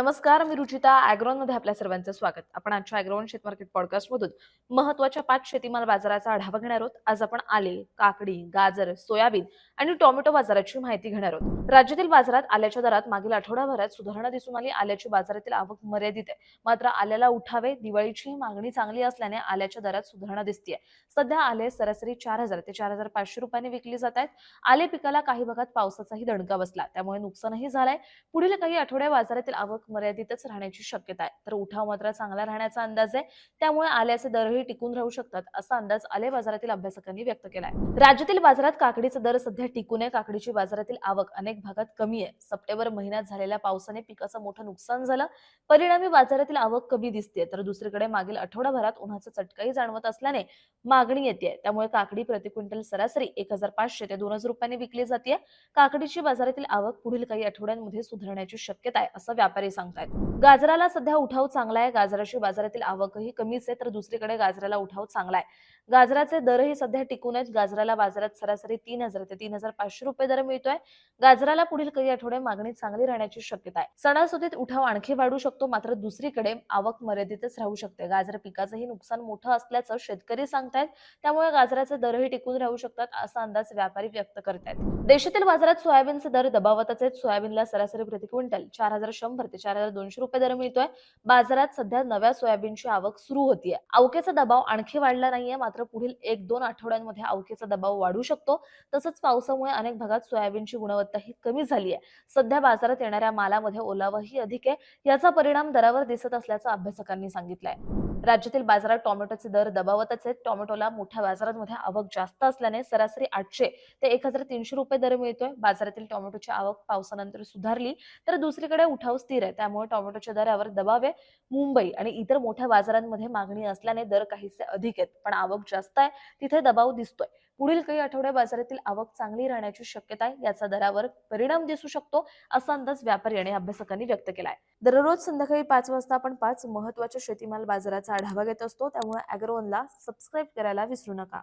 नमस्कार मी रुचिता अॅग्रॉनमध्ये आपल्या सर्वांचं स्वागत. आपण आजच्या अॅग्रॉन शेत मार्केट पॉडकास्ट मधून महत्त्वाच्या पाच शेतीमाल बाजाराचा आढावा घेणार आहोत. आज आपण आले काकडी गाजर सोयाबीन आणि टोमॅटो बाजाराची माहिती घेणार आहोत. राज्यातील बाजारात आल्याच्या दरात मागील आठवडाभरात सुधारणा दिसून आली. आल्याची बाजारातील आवक मर्यादित आहे. मात्र आल्याला उठावे दिवाळीची मागणी चांगली असल्याने आल्याच्या दरात सुधारणा दिसते सध्या आले सरासरी चार हजार ते चार हजार पाचशे रुपयांनी विकली जात आहेत. आले पिकाला काही भागात पावसाचाही दणका बसला. त्यामुळे नुकसानही झालंय. पुढील काही आठवड्या बाजारातील आवक मर्यादितच राहण्याची शक्यता आहे. तर उठाव मात्र चांगला राहण्याचा अंदाज आहे. त्यामुळे आल्याचे दरही टिकून राहू शकतात असा अंदाज आले बाजारातील अभ्यासकांनी व्यक्त केलाय. राज्यातील बाजारात काकडीचा दर सध्या टिकून आहे. काकडीची बाजारातील आवक अनेक भागात कमी आहे. सप्टेंबर महिन्यात झालेल्या पावसाने पिकाचं मोठं नुकसान झालं. परिणामी बाजारातील आवक कमी दिसते तर दुसरीकडे मागील आठवडाभरात उन्हाचा चटकाही जाणवत असल्याने मागणी येते त्यामुळे काकडी प्रति क्विंटल सरासरी एक हजार पाचशे ते दोन हजार रुपयांनी विकली जाते काकडीची बाजारातील आवक पुढील काही आठवड्यांमध्ये सुधारण्याची शक्यता आहे असं व्यापारी सांगतायत. गाजराला सध्या उठाव चांगला आहे गाजराची बाजारातील आवकही कमीच आहे तर दुसरीकडे गाजराला उठाव चांगला आहे गाजराचे दरही सध्या टिकून आहेत. गाजराला बाजारात सरासरी तीन हजार ते तीन हजार पाचशे रुपये दर मिळतोय. गाजराला पुढील काही आठवडे मागणी चांगली राहण्याची शक्यता आहे. सणासुदीत उठाव आणखी वाढू शकतो मात्र दुसरीकडे आवक मर्यादितच राहू शकते. गाजर पिकाचंही नुकसान मोठं असल्याचं शेतकरी सांगतायत. त्यामुळे गाजराचे दरही टिकून राहू शकतात असा अंदाज व्यापारी व्यक्त करतायत. देशातील बाजारात सोयाबीनचे दर दबावतच आहेत. सोयाबीनला सरासरी प्रति क्विंटल चार हजार शंभर ते चार हजार दोनशे रुपये दर मिळतोय. बाजारात सध्या नव्या सोयाबीनची आवक सुरू होतीये. अवकेचा दबाव आणखी वाढला नाहीये मात्र पुढील एक दोन आठवड्यांमध्ये अवकेचा दबाव वाढू शकतो. तसंच पावसामुळे अनेक भागात सोयाबीनची गुणवत्ता ही कमी झाली आहे सध्या बाजारात येणाऱ्या मालामध्ये ओलावाही अधिक आहे. याचा परिणाम दरावर दिसत असल्याचं अभ्यासकांनी सांगितलंय. राज्यातील बाजारात टोमॅटोचे दर दबावतच आहेत. टोमॅटोला मोठ्या बाजारांमध्ये आवक जास्त असल्याने सरासरी आठशे ते एक हजार तीनशे रुपये दर मिळतोय. बाजारातील टोमॅटोची आवक पावसानंतर सुधारली तर दुसरीकडे उठाव स्थिर आहे. त्यामुळे टोमॅटोच्या दरावर दबाव आहे. मुंबई आणि इतर मोठ्या बाजारांमध्ये मागणी असल्याने दर काहीसे अधिक आहेत पण आवक जास्त आहे. तिथे दबाव दिसतोय. पुढील काही आठवड्या बाजारातील आवक चांगली राहण्याची शक्यता आहे. याचा दरावर परिणाम दिसू शकतो असा अंदाज व्यापारी आणि अभ्यासकांनी व्यक्त केला आहे दररोज संध्याकाळी पाच वाजता आपण पाच महत्त्वाच्या शेतीमाल बाजाराचा आढावा घेत असतो. त्यामुळे अॅग्रोनला सबस्क्राईब करायला विसरू नका.